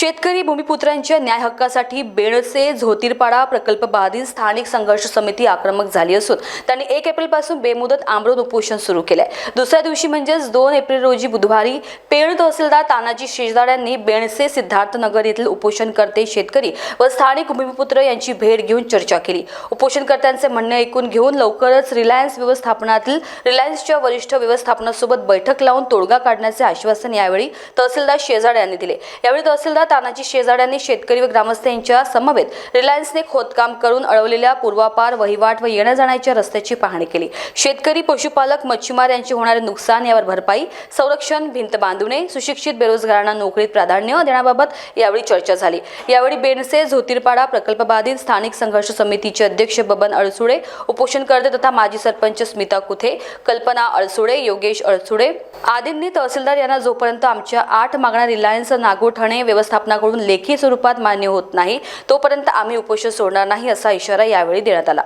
शेतकरी भूमिपुत्रांच्या न्याय हक्कासाठी बेणसे झोतीरपाडा प्रकल्प बाधित स्थानिक संघर्ष समिती आक्रमक झाली असून त्यांनी एक एप्रिलपासून बेमुदत आमरण उपोषण सुरू केलंय. दुसऱ्या दिवशी म्हणजेच दोन एप्रिल रोजी बुधवारी पेण तहसीलदार तानाजी शेजदार बेणसे सिद्धार्थनगर येथील उपोषणकर्ते शेतकरी व स्थानिक भूमिपुत्र यांची भेट घेऊन चर्चा केली. उपोषणकर्त्यांचे म्हणणे ऐकून घेऊन लवकरच रिलायन्स व्यवस्थापनातील रिलायन्सच्या वरिष्ठ व्यवस्थापनासोबत बैठक लावून तोडगा काढण्याचे आश्वासन यावेळी तहसीलदार शेजाड यांनी दिले. यावेळी तहसीलदार तानाजी शेजाड यांनी शेतकरी व ग्रामस्थ यांच्या समवेत रिलायन्सने खोदकाम करून अडवलेल्या पूर्वापार वहिवाट व येण्या जाण्याच्या रस्त्याची पाहणी केली. शेतकरी पशुपालक मच्छीमार यांचे होणारे नुकसान यावर भरपाई संरक्षण भिंत बांधणे सुशिक्षित बेरोजगारांना नोकरीत प्राधान्य देण्याबाबत यावेळी चर्चा झाली. यावेळी बेनसे झोतीरपाडा प्रकल्पबाधित स्थानिक संघर्ष समितीचे अध्यक्ष बबन अळसुडे उपोषणकर्ते तथा माजी सरपंच स्मिता कुथे कल्पना अळसुडे योगेश अळसुडे आदींनी तहसीलदार यांना जोपर्यंत आमच्या आठ मागण्या रिलायन्स नागोठणे व्यवस्थापनाकडून लेखी स्वरूपात मान्य होत नाही तोपर्यंत आम्ही उपोषण सोडणार नाही असा इशारा यावेळी देण्यात आला.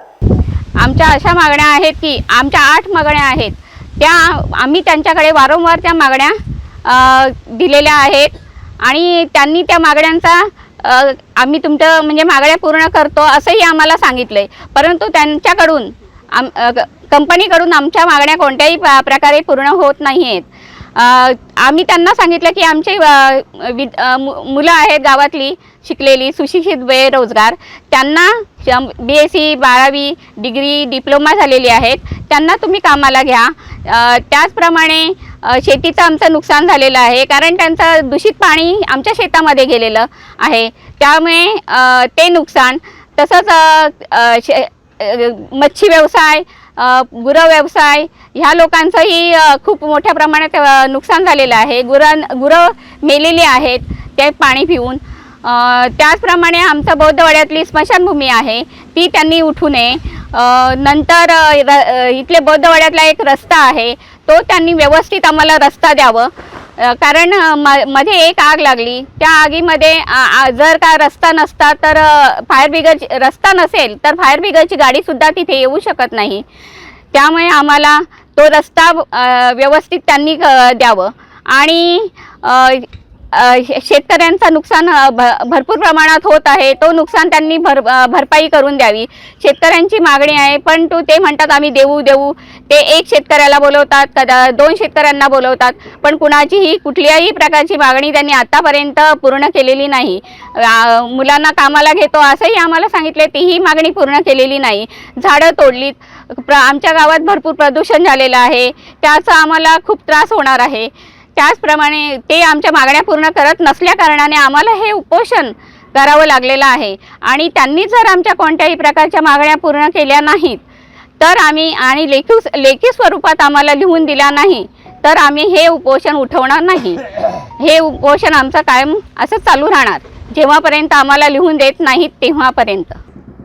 आमच्या अशा मागण्या आहेत की आमच्या आठ मागण्या आहेत. त्या आम्ही त्यांच्याकडे वारंवार त्या मागण्या दिलेल्या आहेत आणि त्यांनी त्या मागण्यांचा आम्ही तुमचं म्हणजे मागण्या पूर्ण करतो असंही आम्हाला सांगितलं आहे परंतु त्यांच्याकडून आम कंपनीकडून आमच्या मागण्या कोणत्याही प- प्रकारे पूर्ण होत नाही आहेत आम्ही त्यांना सांगितलं की आमचे विद मु- मुलं आहेत गावातली शिकलेली सुशिक्षित बेरोजगार त्यांना बी एस सी बारावी डिग्री डिप्लोमा झालेली आहेत. त्यांना तुम्ही कामाला घ्या. त्याचप्रमाणे शेतीचं आमचं नुकसान झालेलं आहे कारण त्यांचं दूषित पाणी आमच्या शेतामध्ये गेलेलं आहे. त्यामुळे ते नुकसान. तसंच शे मच्छी व्यवसाय गुरं व्यवसाय ह्या लोकांचंही खूप मोठ्या प्रमाणात नुकसान झालेलं आहे. गुरां गुरं मेलेली आहेत ते पाणी पिऊन. त्याचप्रमाणे आमचा बौद्धवाड्यातली स्मशानभूमी आहे ती त्यांनी उठू नये. नंतर र- इथले बौद्धवाड्यातला एक रस्ता आहे तो त्यांनी व्यवस्थित आम्हाला रस्ता द्यावं. कारण म मध्ये एक आग लागली. त्या आगीमध्ये आ- जर का रस्ता नसता तर फायर ब्रिगेड रस्ता नसेल तर फायर ब्रिगेडची गाडीसुद्धा तिथे येऊ शकत नाही. त्यामुळे आम्हाला तो रस्ता व्यवस्थित त्यांनी द्यावं. आणि शेतकऱ्यांचं नुकसान भ भरपूर प्रमाणात होत आहे. तो नुकसान त्यांनी भर भरपाई करून द्यावी. शेतकऱ्यांची मागणी आहे पण तो ते म्हणतात आम्ही देऊ देऊ. ते एक शेतकऱ्याला बोलवतात कदा दोन शेतकऱ्यांना बोलवतात. पण कुणाचीही कुठल्याही प्रकारची मागणी त्यांनी आतापर्यंत पूर्ण केलेली नाही. मुलांना कामाला घेतो असंही आम्हाला सांगितले तीही मागणी पूर्ण केलेली नाही. झाडं तोडलीत. प्र आमच्या गावात भरपूर प्रदूषण झालेलं आहे. त्याचा आम्हाला खूप त्रास होणार आहे. त्याचप्रमाणे ते आमच्या मागण्या पूर्ण करत नसल्या कारणाने आम्हाला हे उपोषण करावं लागलेलं आहे. आणि त्यांनी जर आमच्या कोणत्याही प्रकारच्या मागण्या पूर्ण केल्या नाहीत तर आम्ही आणि लेखी लेखी स्वरूपात आम्हाला लिहून दिला नाही तर आम्ही हे उपोषण उठवणार नाही. हे उपोषण आमचं कायम असं चालू राहणार. जेव्हापर्यंत आम्हाला लिहून देत नाहीत तेव्हापर्यंत.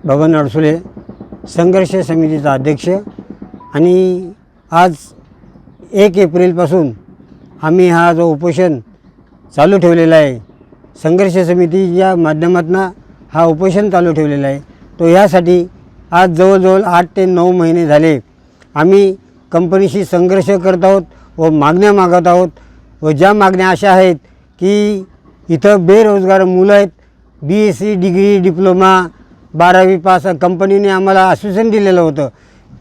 बबन अडसुले संघर्ष समितीचा अध्यक्ष आणि आज एक एप्रिलपासून आम्ही हा जो उपोषण चालू ठेवलेला आहे संघर्ष समितीच्या माध्यमातून हा उपोषण चालू ठेवलेला आहे तो यासाठी आज जवळजवळ आठ ते नऊ महिने झाले. आम्ही कंपनीशी संघर्ष करत आहोत व मागण्या मागत आहोत व ज्या मागण्या अशा आहेत की इथं बेरोजगार मुलं आहेत B S C degree diploma बारावी पास कंपनीने आम्हाला आश्वासन दिलेलं होतं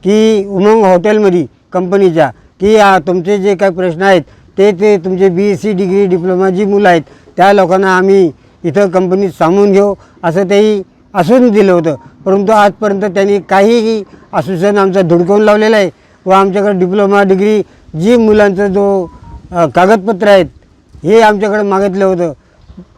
की उमंग हॉटेलमध्ये कंपनीच्या की तुमचे जे काही प्रश्न आहेत ते ते तुमचे B S C degree diploma जी मुलं आहेत त्या लोकांना आम्ही इथं कंपनीत सांगून घेऊ. असं तेही असून दिलं होतं. परंतु आजपर्यंत त्यांनी काहीही असोसिएशन आमचं धुडकवून लावलेलं आहे व आमच्याकडे डिप्लोमा डिग्री जी मुलांचं जो कागदपत्र आहेत हे आमच्याकडे मागितलं होतं.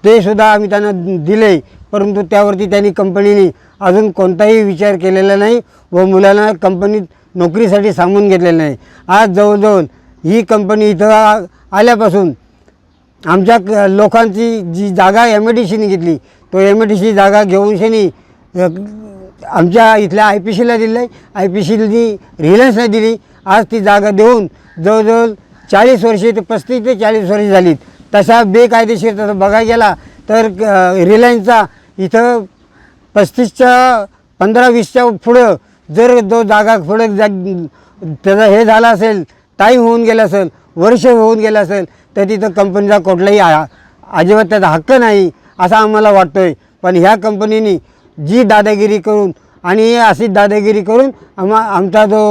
ते सुद्धा आम्ही त्यांना दिले परंतु त्यावरती त्यांनी कंपनीने अजून कोणताही विचार केलेला नाही व मुलांना कंपनीत नोकरीसाठी सांगून घेतलेलं नाही. आज जवळजवळ ही कंपनी इथं आल्यापासून आमच्या लोकांची जी जागा एम ए डी सीने घेतली तो एम ए डी सी जागा घेऊन शनी आमच्या इथल्या आय पी सीला दिलं आहे आय पी सीनी रिलायन्सला दिली. आज ती जागा देऊन जवळजवळ चाळीस वर्षे ते पस्तीस ते चाळीस वर्षे झालीत. तसा बेकायदेशीर तसं बघायला गेला तर रिलायन्सचा इथं पस्तीसच्या पंधरा वीसच्या पुढं जर जो जागा पुढं जा त्याचा हे झाला असेल टाईम होऊन गेला असेल वर्ष होऊन गेलं असेल तर तिथं कंपनीचा कुठलाही आ- अजिबात त्याचा हक्क नाही असं आम्हाला वाटतो आहे पण ह्या कंपनीने जी दादागिरी करून आणि अशी दादागिरी करून आम्हा आमचा जो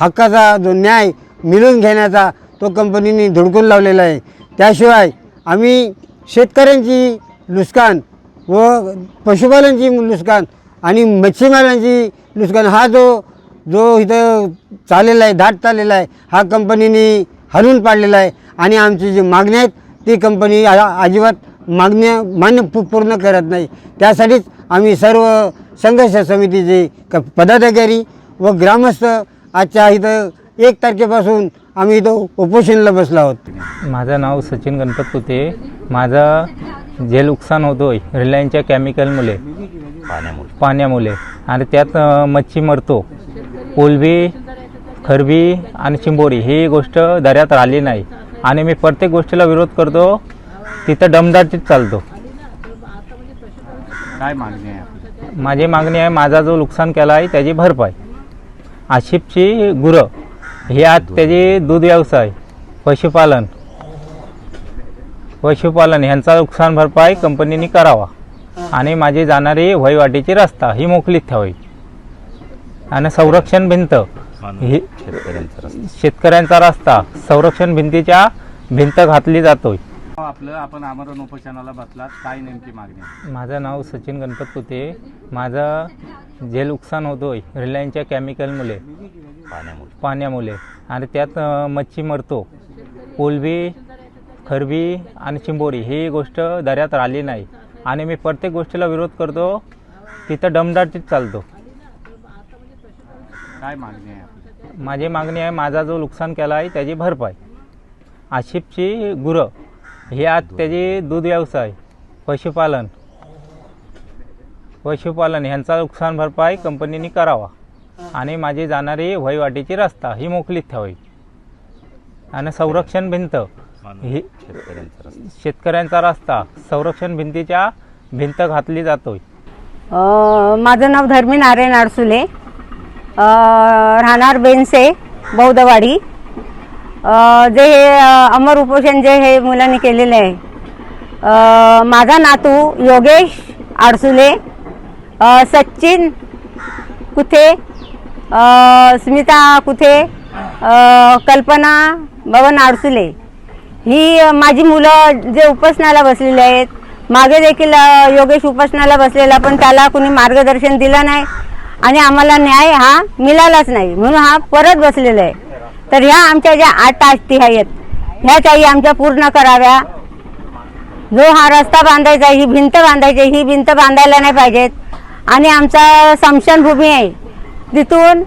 हक्काचा जो न्याय मिळवून घेण्याचा तो कंपनीने धुडकून लावलेला आहे. त्याशिवाय आम्ही शेतकऱ्यांची नुकसान व पशुपालनची नुकसान आणि मच्छीमारांची नुकसान हा जो जो इथं चाललेला आहे धाट चाललेला आहे हा कंपनीने हलवून पाडलेला आहे. आणि आमची जी मागण्या आहेत ती कंपनी अजिबात मागण्या मान्य पू- पूर्ण करत नाही. त्यासाठीच आम्ही सर्व संघर्ष समितीचे क पदाधिकारी व ग्रामस्थ आजच्या इथं एक तारखेपासून आम्ही इथं उपोषणला बसलो आहोत. माझं नाव सचिन गणपत कुते माझं जे नुकसान होतोय रिलायन्सच्या केमिकलमुळे पाण्यामुळे. पाण्यामुळे. आणि त्यात मच्छी मरतो. कोलबी खरबी आणि चिंबोरी ही गोष्ट दर्यात राहिली नाही. आणि मी प्रत्येक गोष्टीला विरोध करतो तिथं दमदाटीत चालतो. काय मागणी आहे? माझी मागणी आहे माझा जो नुकसान केला आहे त्याची भरपाई. आशिफची गुरं ही आज त्याची दूध व्यवसाय पशुपालन. पशुपालन ह्यांचा नुकसान भरपाई कंपनीने करावा. आणि माझी जाणारी वहिवाटीची रस्ता ही मोकळीत ठेवावी. आणि संरक्षण भिंत. ही शेतकऱ्यांचा रस्ता. संरक्षण भिंतीच्या भिंत घातली जातोय. आपलं आपण आमरण उपोषणाला बसलात. काय नेमकी मागणी? माझं नाव सचिन गणपत कुते माझं जे नुकसान होतोय रिलायन्सच्या केमिकलमुळे पाण्यामुळे. आणि त्यात मच्छी मरतो. कोलबी खरबी आणि चिंबोरी ही गोष्ट दर्यात राहिली नाही. आणि मी प्रत्येक गोष्टीला विरोध करतो. तिथं दमदाटीत चालतो. काय मागणी आहे आपली? माझी मागणी आहे माझा जो नुकसान केला आहे त्याची भरपाई. आशिफची गुरं ही आज त्याची दूध व्यवसाय पशुपालन पशुपालन ह्यांचा नुकसान भरपाई कंपनीने करावा. आणि माझी जाणारी वहिवाटीची रस्ता ही मोकळीत ठेवावी. आणि संरक्षण भिंत ही शेतकऱ्यांचा रस्ता. संरक्षण भिंतीच्या भिंत घातली जातोय. अ, माझं नाव धर्मी नारायण आडसुले. अ, राहणार बेनसे बौद्धवाडी. जे हे अमर उपोषण जे हे मुलांनी केलेलं आहे. माझा नातू योगेश आडसुले सचिन कुथे स्मिता कुथे कल्पना भवन आडसुले. ही माझी मुलं जे उपासनाला बसलेले आहेत मागे देखील योगेश उपासनाला बसलेला पण त्याला कुणी मार्गदर्शन दिलं नाही. आणि आम्हाला न्याय हा मिळालाच नाही. म्हणून हा परत बसलेला आहे. तर ह्या आमच्या ज्या आठ आष्टी आहेत ह्या काही आमच्या पूर्ण कराव्या. जो हा रस्ता बांधायचा ही भिंत बांधायची ही भिंत बांधायला नाही पाहिजेत. आणि आमचा समशनभूमी आहे. तिथून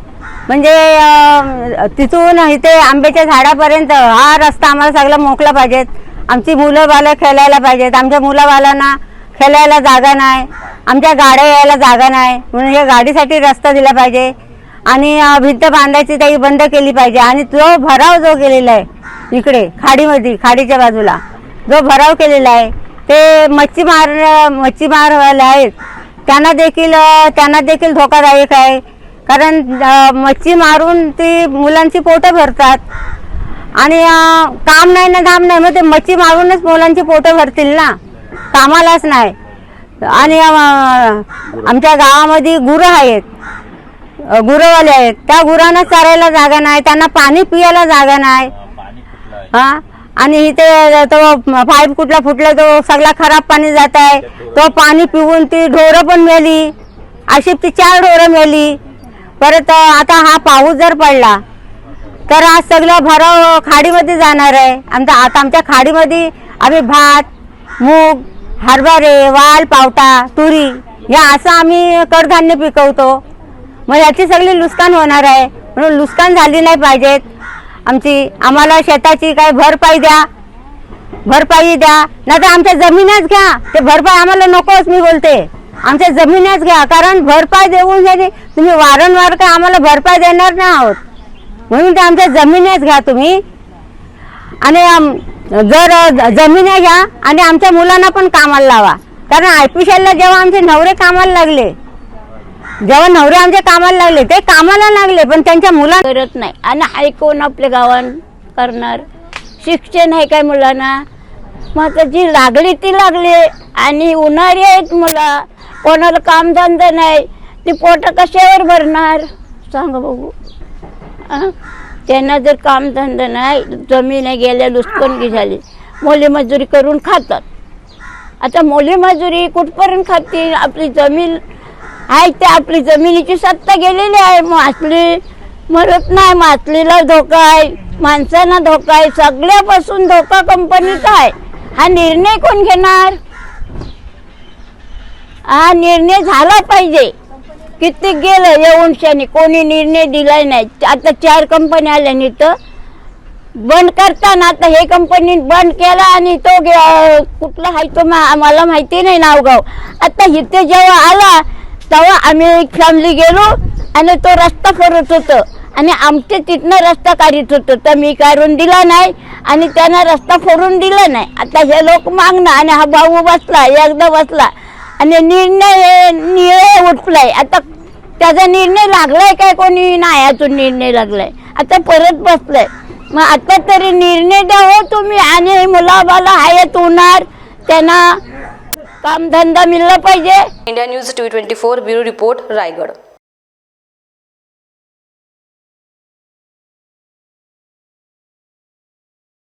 म्हणजे तिथून इथे आंब्याच्या झाडापर्यंत हा रस्ता आम्हाला सगळा मोकला पाहिजेत. आमची मुलं बालं खेळायला पाहिजेत. आमच्या मुलाबालांना खेळायला जागा नाही. आमच्या गाड्या यायला जागा नाही. म्हणून या गाडीसाठी रस्ता दिला पाहिजे. आणि भिंत बांधायची त्याही बंद केली पाहिजे. आणि तो भराव जो केलेला आहे इकडे खाडीमध्ये खाडीच्या बाजूला जो भराव केलेला आहे ते मच्छीमार मच्छीमारवाले आहेत. त्यांना देखील त्यांना देखील धोकादायक आहे. कारण मच्छी मारून ती मुलांची पोटं भरतात. आणि काम नाही ना धाम नाही. मग ते मच्छी मारूनच मुलांची पोटं भरतील ना? कामालाच नाही. आणि आमच्या गावामध्ये गुरं आहेत. गुरंवाले आहेत. त्या गुरांना चरायला जागा नाही त्यांना पाणी पियाला जागा नाही. हा? आणि इथे तो पाईप कुठला फुटला तो सगळा खराब पाणी जात आहे. तो पाणी पिऊन ती ढोरं पण मेली. अशी ती चार ढोरं मेली. परत आता हा पाऊस जर पडला तर आज सगळं भराव खाडीमध्ये जाणार आहे. आमचा आता आमच्या खाडीमध्ये आम्ही भात मूग हरभरे वाल पावटा तुरी या असं आम्ही कडधान्य पिकवतो. मग याची सगळी नुकसान होणार आहे. म्हणून नुकसान झाली नाही पाहिजेत. आमची आम्हाला शेताची काय भरपाई द्या. भरपाई द्या. नाही तर आमच्या जमीनच घ्या. ते भरपाई आम्हाला नकोच मी बोलते. आमच्या जमीनच घ्या. कारण भरपाई देऊन जरी तुम्ही वारंवार काय आम्हाला भरपाई देणार नाही आहोत. म्हणून ते आमच्या जमीनच घ्या तुम्ही. आणि जर जमीन जमिन्या घ्या आणि आमच्या मुलांना पण कामाला लावा. कारण आय पी जेव्हा आमचे नवरे कामाला लागले जेव्हा नवरे आमचे कामाला लागले ते कामाला लागले पण त्यांच्या मुला करत नाही. आणि ऐकून आपल्या गावात करणार? शिक्षण आहे काय मुलांना? मग जी लागली ती लागली. आणि उन्हाळी आहेत मुला. कोणाला कामधंदा नाही. ती पोटं कशावर भरणार? सांगा बघू. आ? त्यांना जर कामधंदा नाही जमीन गेल्या लुचकणगी झाली मोली मजुरी करून खातात. आता मोली मजुरी कुठपर्यंत खातील आपली जमीन आहे ते आपली जमिनीची सत्ता गेलेली आहे. मासली मरत नाही मासलीला धोका आहे. माणसांना धोका आहे सगळ्यापासून धोका कंपनीचा आहे. हा निर्णय कोण घेणार? हा निर्णय झाला पाहिजे. किती गेलं येऊनशाने कोणी निर्णय दिलाय नाही. आता चार कंपन्या आल्या तर बंद करताना आता हे कंपनी बंद केला आणि तो कुठला आहे तो मा- माहिती नाही नावगाव. आता इथे जेव्हा आला तेव्हा आम्ही फॅमिली गेलो आणि तो रस्ता करत होतो. आणि आमच्या तिथनं रस्ता काढत होतो. तर मी काढून दिला नाही आणि त्यांना रस्ता फोडून दिला नाही. आता हे लोक मागणं आणि हा भाऊ बसला एकदा बसला. आणि निर्णय निर्णय उठलाय. आता त्याचा निर्णय लागलाय काय कोणी? नाही अजून निर्णय लागलाय. आता परत बसलाय. मग आता तरी निर्णय द्या हो तुम्ही. आणि मुलाबाला हयात होणार. त्यांना कामधंदा मिळला पाहिजे. India news T twenty four bureau report Raigad.